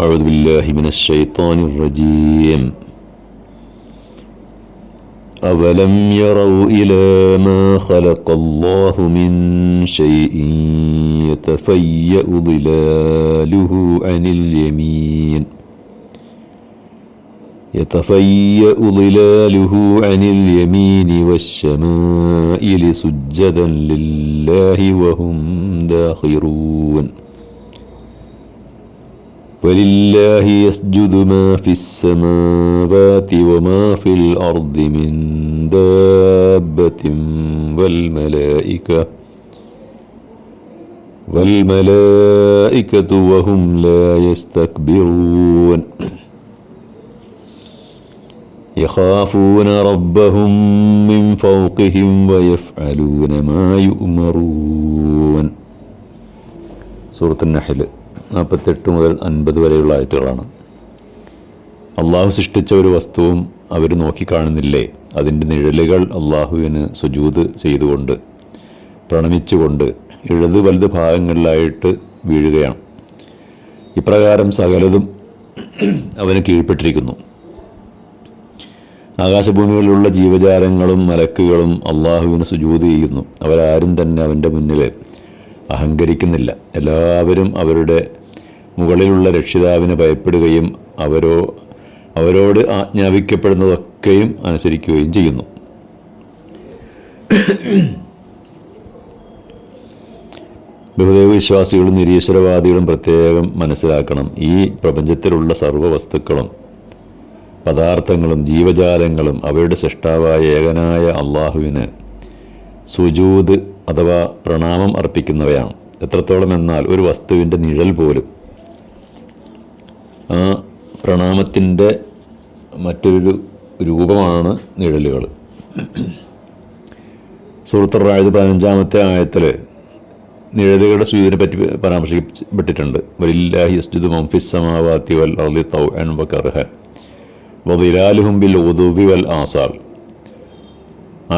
أعوذ بالله من الشيطان الرجيم. أولم يروا إلى ما خلق الله من شيء يتفيأ ظلاله عن اليمين. يتفيأ ظلاله عن اليمين والشمائل سجدا لله وهم داخرون. ولله يسجد ما في السماوات وما في الأرض من دابة والملائكة والملائكة وهم لا يستكبرون. يخافون ربهم من فوقهم ويفعلون ما يؤمرون. سورة النحل. നാൽപ്പത്തെട്ട് മുതൽ അൻപത് വരെയുള്ള ആയത്തുകളാണ്. അള്ളാഹു സൃഷ്ടിച്ച ഒരു വസ്തുവും അവർ നോക്കിക്കാണുന്നില്ലേ? അതിന്റെ നിഴലുകൾ അള്ളാഹുവിന് സുജൂത് ചെയ്തുകൊണ്ട് പ്രണമിച്ചുകൊണ്ട് ഇടത് വലത് ഭാഗങ്ങളിലായിട്ട് വീഴുകയാണ്. ഇപ്രകാരം സകലതും അവന് കീഴ്പ്പെട്ടിരിക്കുന്നു. ആകാശഭൂമികളിലുള്ള ജീവജാലങ്ങളും മലക്കുകളും അള്ളാഹുവിന് സുജൂത് ചെയ്യുന്നു. അവരാരും തന്നെ അവന്റെ മുന്നിൽ അഹങ്കരിക്കുന്നില്ല. എല്ലാവരും അവരുടെ മുകളിലുള്ള രക്ഷിതാവിനെ ഭയപ്പെടുകയും അവരോ അവരോട് ആജ്ഞാപിക്കപ്പെടുന്നതൊക്കെയും അനുസരിക്കുകയും ചെയ്യുന്നു. ബഹുദൈവ വിശ്വാസികളും നിരീശ്വരവാദികളും പ്രത്യേകം മനസ്സിലാക്കണം. ഈ പ്രപഞ്ചത്തിലുള്ള സർവ വസ്തുക്കളും പദാർത്ഥങ്ങളും ജീവജാലങ്ങളും അവയുടെ സൃഷ്ടാവായ ഏകനായ അള്ളാഹുവിന് സുജൂത് അഥവാ പ്രണാമം അർപ്പിക്കുന്നവയാണ്. എത്രത്തോളം എന്നാൽ ഒരു വസ്തുവിന്റെ നിഴൽ പോലും. ആ പ്രണാമത്തിന്റെ മറ്റൊരു രൂപമാണ് നിഴലുകൾ. സുഹൃത്തുർ റായത് പതിനഞ്ചാമത്തെ ആയത്തിൽ നിഴലുകളുടെ സ്വീതിനെ പറ്റി പരാമർശിക്കപ്പെട്ടിട്ടുണ്ട്. വലില്ലാഹി അസ്ജിദ് മംഫിസ് സമാവാത്തി വൽ അർലി തൗ അൻ വർഹൻ വദിലാലുഹും ബിൽ ഉദുവി വൽ ആസാൽ.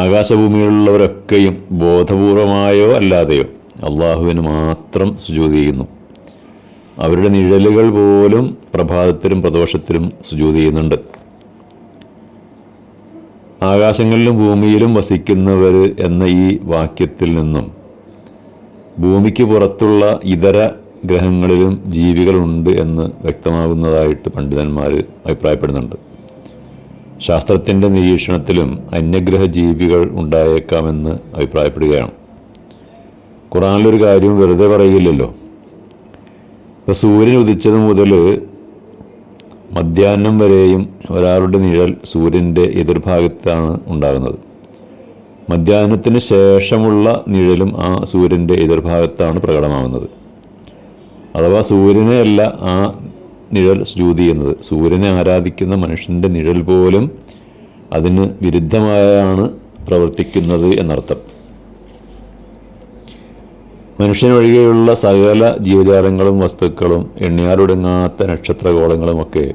ആകാശഭൂമികളിലുള്ളവരൊക്കെയും ബോധപൂർവമായോ അല്ലാതെയോ അള്ളാഹുവിന് മാത്രം സുജൂതി ചെയ്യുന്നു. അവരുടെ നിഴലുകൾ പോലും പ്രഭാതത്തിലും പ്രദോഷത്തിലും സുജൂതി ചെയ്യുന്നുണ്ട്. ആകാശങ്ങളിലും ഭൂമിയിലും വസിക്കുന്നവർ എന്ന ഈ വാക്യത്തിൽ നിന്നും ഭൂമിക്ക് പുറത്തുള്ള ഇതര ഗ്രഹങ്ങളിലും ജീവികളുണ്ട് എന്ന് വ്യക്തമാകുന്നതായിട്ട് പണ്ഡിതന്മാർ അഭിപ്രായപ്പെടുന്നുണ്ട്. ശാസ്ത്രത്തിന്റെ നിരീക്ഷണത്തിലും അന്യഗ്രഹ ജീവികൾ ഉണ്ടായേക്കാമെന്ന് അഭിപ്രായപ്പെടുകയാണ്. ഖുറാനിലൊരു കാര്യം വെറുതെ പറയില്ലല്ലോ. ഇപ്പോൾ സൂര്യൻ ഉദിച്ചത് മുതൽ മധ്യാഹ്നം വരെയും ഒരാളുടെ നിഴൽ സൂര്യന്റെ എതിർഭാഗത്താണ് ഉണ്ടാകുന്നത്. മധ്യാഹ്നത്തിന് ശേഷമുള്ള നിഴലും ആ സൂര്യന്റെ എതിർഭാഗത്താണ് പ്രകടമാകുന്നത് അഥവാ സൂര്യനെ അല്ല ആ നിഴൽ സ്തുതി എന്നത്. സൂര്യനെ ആരാധിക്കുന്ന മനുഷ്യന്റെ നിഴൽ പോലും അതിന് വിരുദ്ധമായാണ് പ്രവർത്തിക്കുന്നത് എന്നർത്ഥം. മനുഷ്യനൊഴികെയുള്ള സകല ജീവജാലങ്ങളും വസ്തുക്കളും എണ്ണിയാലൊടുങ്ങാത്ത നക്ഷത്രകോളങ്ങളുമൊക്കെ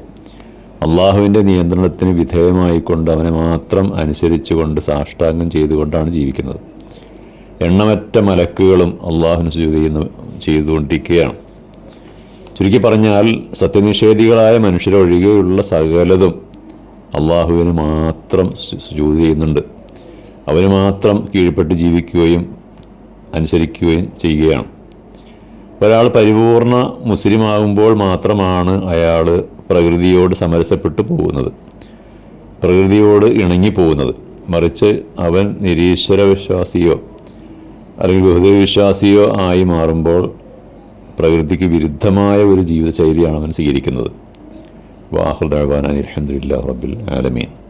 അള്ളാഹുവിന്റെ നിയന്ത്രണത്തിന് വിധേയമായിക്കൊണ്ട് അവനെ മാത്രം അനുസരിച്ചുകൊണ്ട് സാഷ്ടാംഗം ചെയ്തുകൊണ്ടാണ് ജീവിക്കുന്നത്. എണ്ണമറ്റ മലക്കുകളും അള്ളാഹുവിന് ചെയ്യുന്ന ചെയ്തുകൊണ്ടിരിക്കുകയാണ്. ചുരുക്കി പറഞ്ഞാൽ സത്യനിഷേധികളായ മനുഷ്യരൊഴികെയുള്ള സകലതും അള്ളാഹുവിന് മാത്രം ജോലി ചെയ്യുന്നുണ്ട്. അവന് മാത്രം കീഴ്പ്പെട്ട് ജീവിക്കുകയും അനുസരിക്കുകയും ചെയ്യുകയാണ്. ഒരാൾ പരിപൂർണ മുസ്ലിം ആകുമ്പോൾ മാത്രമാണ് അയാൾ പ്രകൃതിയോട് സമരസപ്പെട്ടു പോകുന്നത്. പ്രകൃതിയോട് ഇണങ്ങി പോകുന്നത്. മറിച്ച് അവൻ നിരീശ്വര വിശ്വാസിയോ അല്ലെങ്കിൽ ബഹുദൈവ വിശ്വാസിയോ ആയി മാറുമ്പോൾ പ്രകൃതിക്ക് വിരുദ്ധമായ ഒരു ജീവിതശൈലിയാണ് അവൻ സ്വീകരിക്കുന്നത്. വാഹുദാൻ അലഹദില്ല റബ്ബിൽ ആലമീൻ.